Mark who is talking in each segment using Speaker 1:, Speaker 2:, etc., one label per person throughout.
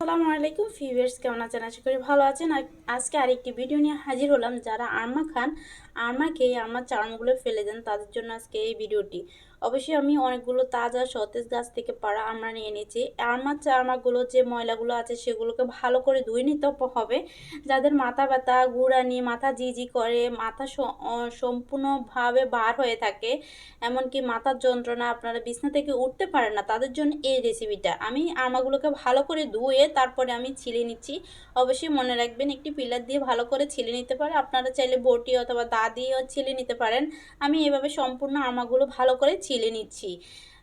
Speaker 1: আসসালামু আলাইকুম ফিভার্স কেমন আছেন? আশা করি ভালো আছেন। আজকে আরেকটি ভিডিও নিয়ে হাজির হলাম যারা আরমা খান খেয়ে আমার চার্মগুলো ফেলে দেন, তাদের জন্য আজকে এই ভিডিওটি। অবশ্যই আমি অনেকগুলো তাজা সতেজ গাছ থেকে পাড়া আমরা নিয়ে নিয়েছি আরমার চার্মাগুলো যে ময়লাগুলো আছে সেগুলোকে ভালো করে ধুয়ে নিতে হবে। যাদের মাথা ব্যথা, গুড়ানি, মাথা জিজি করে, মাথা সম্পূর্ণভাবে বার হয়ে থাকে, এমনকি মাথার যন্ত্রণা আপনারা বিছনা থেকে উঠতে পারেন না, তাদের জন্য এই রেসিপিটা আমি আমাগুলোকে ভালো করে ধুয়ে তারপরে আমি ছিলে নিচ্ছি। অবশ্যই মনে রাখবেন, একটি পিলার দিয়ে ভালো করে ছিলে নিতে পারে। আপনারা চাইলে বটি অথবা দা দিয়েও ছিলে নিতে পারেন। আমি এভাবে সম্পূর্ণ আমাগুলো ভালো করে ছিলে নিচ্ছি।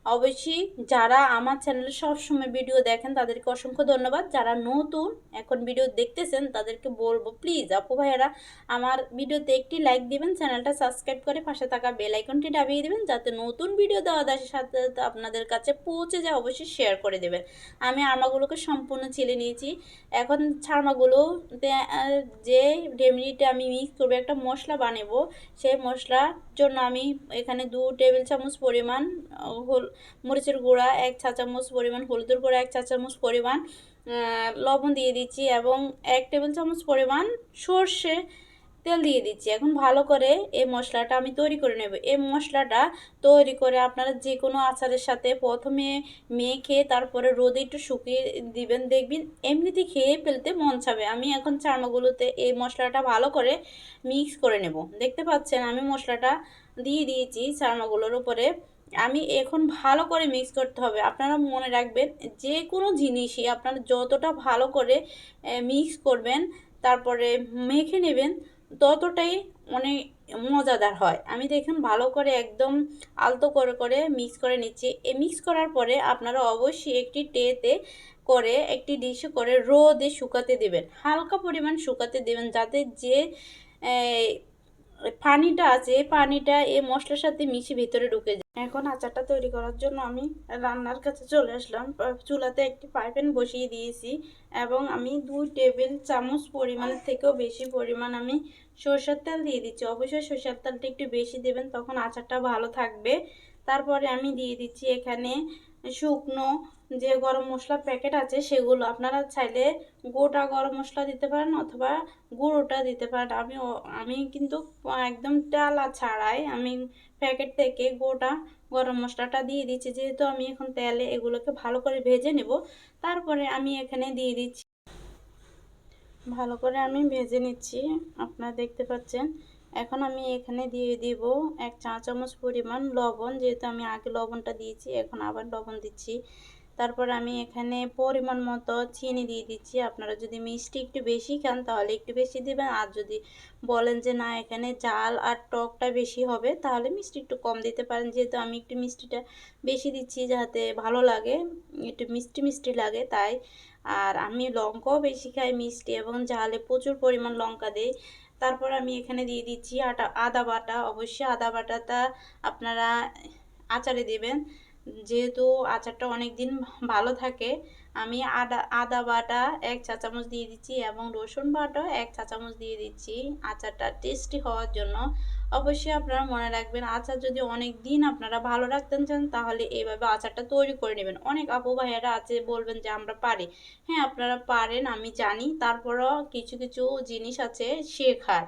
Speaker 1: অবশ্যই যারা আমার চ্যানেলে সবসময় ভিডিও দেখেন, তাদেরকে অসংখ্য ধন্যবাদ। যারা নতুন এখন ভিডিও দেখতেছেন, তাদেরকে বলব, প্লিজ আপু ভাইয়েরা, আমার ভিডিওতে একটি লাইক দিবেন, চ্যানেলটা সাবস্ক্রাইব করে পাশে থাকা বেল আইকনটি দাবিয়ে দিবেন, যাতে নতুন ভিডিও দেওয়া দেওয়ার সাথে সাথে আপনাদের কাছে পৌঁছে যায়, অবশ্যই শেয়ার করে দেবেন। আমি আরমাগুলোকে সম্পূর্ণ ছিলে নিয়েছি। এখন ছাড়মাগুলোতে যে রেমেডিটা আমি মিক্স করব, একটা মশলা বানাবো। সেই মশলার জন্য আমি এখানে দু টেবিল চামচ পরিমাণ হল মরিচের গুঁড়া, এক চা চামচ পরিমাণ হলুদের গুঁড়া, এক চা চামচ পরিমাণ লবণ দিয়ে দিচ্ছি এবং এক টেবিল চামচ পরিমাণ সর্ষে তেল দিয়ে দিচ্ছি। এখন ভালো করে এই মশলাটা আমি তৈরি করে নেব। এই মশলাটা তৈরি করে আপনারা যে কোনো আচারের সাথে প্রথমে মেখে তারপরে রোদে একটু শুকিয়ে দিবেন। দেখবেন এমনিতে খেয়ে ফেলতে মন চাবে। আমি এখন চারমাগুলোতে এই মশলাটা ভালো করে মিক্স করে নেব। দেখতে পাচ্ছেন আমি মশলাটা দিয়ে দিয়েছি চারমাগুলোর উপরে। আমি এখন ভালো করে মিক্স করতে হবে। আপনারা মনে রাখবেন যে কোনো জিনিসই আপনারা যতটা ভালো করে মিক্স করবেন, তারপরে মেখে নেবেন, ততটাই অনেক মজাদার হয়। আমি দেখুন ভালো করে একদম আলতো করে করে মিক্স করে নিচ্ছি। এই মিক্স করার পরে আপনারা অবশ্যই একটি টেতে করে, একটি ডিশে করে রোদে শুকাতে দেবেন। হালকা পরিমাণ শুকাতে দেবেন যাতে যে পানিটা আছে পানিটা এই মশলার সাথে মিশে ভিতরে ঢুকে যায়। এখন আচারটা তৈরি করার জন্য আমি রান্নার কাছে চলে আসলাম। চুলাতে একটি পাইপেন বসিয়ে দিয়েছি এবং আমি দুই টেবিল চামচ পরিমাণ থেকেও বেশি পরিমাণ আমি সরষের তেল দিয়ে দিচ্ছি। অবশ্যই সরষের তেলটা একটু বেশি দেবেন, তখন আচারটা ভালো থাকবে। তারপরে আমি দিয়ে দিচ্ছি এখানে শুকনো যে গরম মশলা প্যাকেট আছে সেগুলো আপনারা চাইলে গোটা গরম মশলা দিতে পারেন অথবা গুঁড়োটা দিতে পারেন। আমি আমি কিন্তু একদম টালা ছাড়াই আমি প্যাকেট থেকে গোটা গরম মশলাটা দিয়ে দিচ্ছি। যেহেতু আমি এখন তেলে এগুলোকে ভালো করে ভেজে নেব, তারপরে আমি এখানে দিয়ে দিচ্ছি। ভালো করে আমি ভেজে নিচ্ছি, আপনারা দেখতে পাচ্ছেন। এখন আমি এখানে দিয়ে দিব এক চা চামচ পরিমাণ লবণ, যেহেতু আমি আগে লবণটা দিয়েছি, এখন আবার লবণ দিচ্ছি। তারপর আমি এখানে পরিমাণ মতো চিনি দিয়ে দিচ্ছি। আপনারা যদি মিষ্টি একটু বেশি খান তাহলে একটু বেশি দিবেন। আর যদি বলেন যে না, এখানে ঝাল আর টকটা বেশি হবে, তাহলে মিষ্টি একটু কম দিতে পারেন। যেহেতু আমি একটু মিষ্টিটা বেশি দিচ্ছি যাতে ভালো লাগে, একটু মিষ্টি মিষ্টি লাগে তাই। আর আমি লঙ্কাও বেশি খাই মিষ্টি এবং ঝালে প্রচুর পরিমাণ লঙ্কা দিই। তারপর আমি এখানে দিয়ে দিচ্ছি আটা, আদা বাটা। অবশ্যই আদা বাটাটা আপনারা আচারে দেবেন। যেহেতু আচারটা অনেক দিন ভালো থাকে, আমি আদা আদা বাটা এক চা চামচ দিয়ে দিচ্ছি এবং রসুন বাটা এক চা চামচ দিয়ে দিচ্ছি। আচারটা টেস্টি হওয়ার জন্য অবশ্যই আপনারা মনে রাখবেন, আচার যদি অনেক দিন আপনারা ভালো রাখতে চান তাহলে এইভাবে আচারটা তৈরি করে নেবেন। অনেক আপু ভাইয়েরা আছে বলবেন যে আমরা পারি। হ্যাঁ আপনারা পারেন, আমি জানি। তারপরও কিছু কিছু জিনিস আছে শেখার।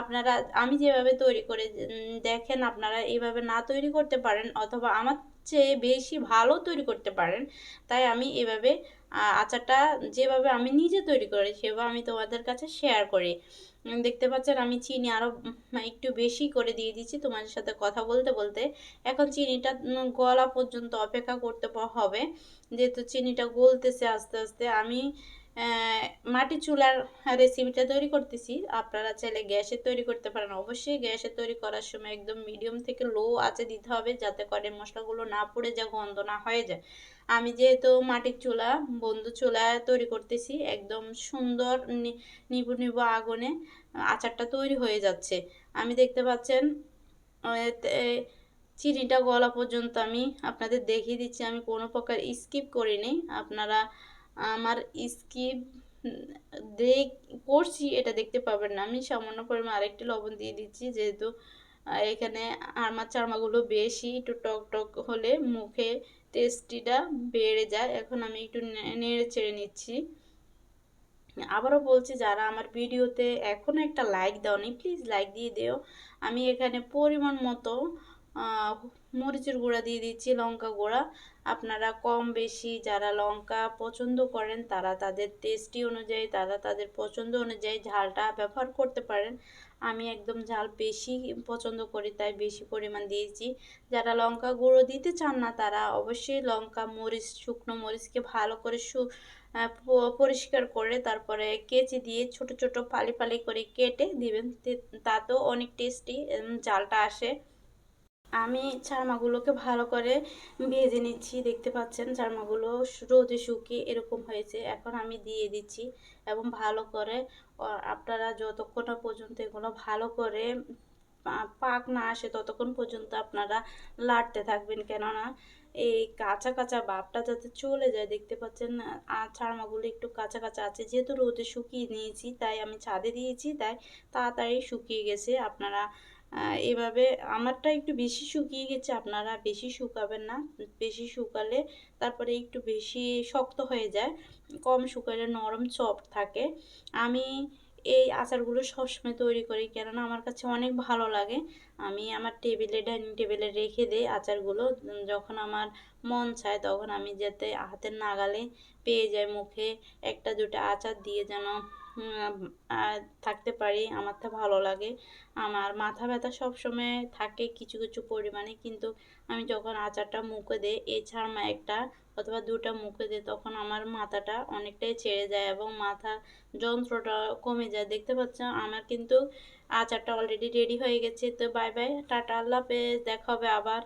Speaker 1: আপনারা, আমি যেভাবে তৈরি করে দেখেন আপনারা এইভাবে না তৈরি করতে পারেন অথবা আমার চেয়ে বেশি ভালো তৈরি করতে পারেন, তাই আমি এভাবে আচারটা যেভাবে আমি নিজে তৈরি করি সেভাবে আমি তোমাদের কাছে শেয়ার করি। দেখতে পাচ্ছেন আমি চিনি আরও একটু বেশি করে দিয়ে দিচ্ছি তোমাদের সাথে কথা বলতে বলতে। এখন চিনিটা গলা পর্যন্ত অপেক্ষা করতে হবে। যেহেতু চিনিটা গলতেছে আস্তে আস্তে আমি মাটির চুলার রেসিপিটা তৈরি করতেছি। আপনারা চাইলে গ্যাসে তৈরি করতে পারেন। অবশ্যই গ্যাসে তৈরি করার সময় একদম মিডিয়াম থেকে লো আঁচে দিতে হবে যাতে করে মশলাগুলো না পড়ে যা গন্ধ না হয়ে যায়। আমি যেহেতু মাটির চুলা, বন্ধু চুলা তৈরি করতেছি, একদম সুন্দর নিবু নিবু আগুনে আচারটা তৈরি হয়ে যাচ্ছে। আমি দেখতে পাচ্ছেন চিনিটা গলা পর্যন্ত আমি আপনাদের দেখিয়ে দিচ্ছি। আমি কোনো প্রকার স্কিপ করিনি। আপনারা আমার স্কিপ দেখ, করছি, এটা দেখতে পাবেন না। আমি সামান্য পরিমাণ আরেকটি লবণ দিয়ে দিচ্ছি, যেহেতু এখানে আমার চারমাগুলো বেশি একটু টক টক হলে মুখে টেস্টিটা বেড়ে যায়। এখন আমি একটু নেড়ে চেড়ে নিচ্ছি। আবারও বলছি, যারা আমার ভিডিওতে এখনও একটা লাইক দাওনি, প্লিজ লাইক দিয়ে দিও। আমি এখানে পরিমাণ মতো মরিচের গুঁড়া দিয়ে দিচ্ছি, লঙ্কা গুঁড়া। আপনারা কম বেশি যারা লঙ্কা পছন্দ করেন, তারা তাদের টেস্টি অনুযায়ী, তারা তাদের পছন্দ অনুযায়ী ঝালটা ব্যবহার করতে পারেন। আমি একদম ঝাল বেশি পছন্দ করি, তাই বেশি পরিমাণ দিয়েছি। যারা লঙ্কা গুঁড়ো দিতে চান না, তারা অবশ্যই লঙ্কা, মরিচ, শুকনো মরিচকে ভালো করে সু পরিষ্কার করে তারপরে কেচি দিয়ে ছোট ছোট ফালি ফালি করে কেটে দিবেন তাতেও অনেক টেস্টি ঝালটা আসে। আমি চারমাগুলোকে ভালো করে ভেজে নিচ্ছি, দেখতে পাচ্ছেন চারমাগুলো রোদে শুকিয়ে এরকম হয়েছে। এখন আমি দিয়ে দিচ্ছি এবং ভালো করে আপনারা যতক্ষণ পর্যন্ত এগুলো ভালো করে পাক না আসে ততক্ষণ পর্যন্ত আপনারা লাড়তে থাকবেন। কেননা এই কাঁচা কাঁচা ভাবটা যাতে চলে যায়, দেখতে পাচ্ছেন ছাড়মাগুলো একটু কাঁচা কাঁচা আছে। যেহেতু রোদে শুকিয়ে নিয়েছি, তাই আমি ছাদে দিয়েছি, তাই তাড়াতাড়ি শুকিয়ে গেছে। আপনারা এভাবে আমারটা একটু বেশি শুকিয়ে গেছে, আপনারা বেশি শুকাবেন না। বেশি শুকালে তারপরে একটু বেশি শক্ত হয়ে যায়, কম শুকালে নরম চপ থাকে। আমি এই আচারগুলো সবসময় তৈরি করি, কেননা আমার কাছে অনেক ভালো লাগে। আমি আমার টেবিলে, ডাইনিং টেবিলে রেখে দিই আচারগুলো যখন আমার মন চায় তখন আমি যাতে হাতের নাগালে পেয়ে যাই, মুখে একটা দুটো আচার দিয়ে যেন থাকতে পারি, আমার তো ভালো লাগে। আমার মাথা ব্যথা সবসময় থাকে কিছু কিছু পরিমাণে, কিন্তু আমি যখন আচারটা মুখে দিই এছাড়া একটা অথবা দুটা মুখে দিই, তখন আমার মাথাটা অনেকটাই ছেড়ে যায় এবং মাথা যন্ত্রটা কমে যায়। দেখতে পাচ্ছ আমার কিন্তু আচারটা অলরেডি রেডি হয়ে গেছে। তো বাই বাই টাটা, আল্লাহ হাফেজ, দেখা হবে আবার।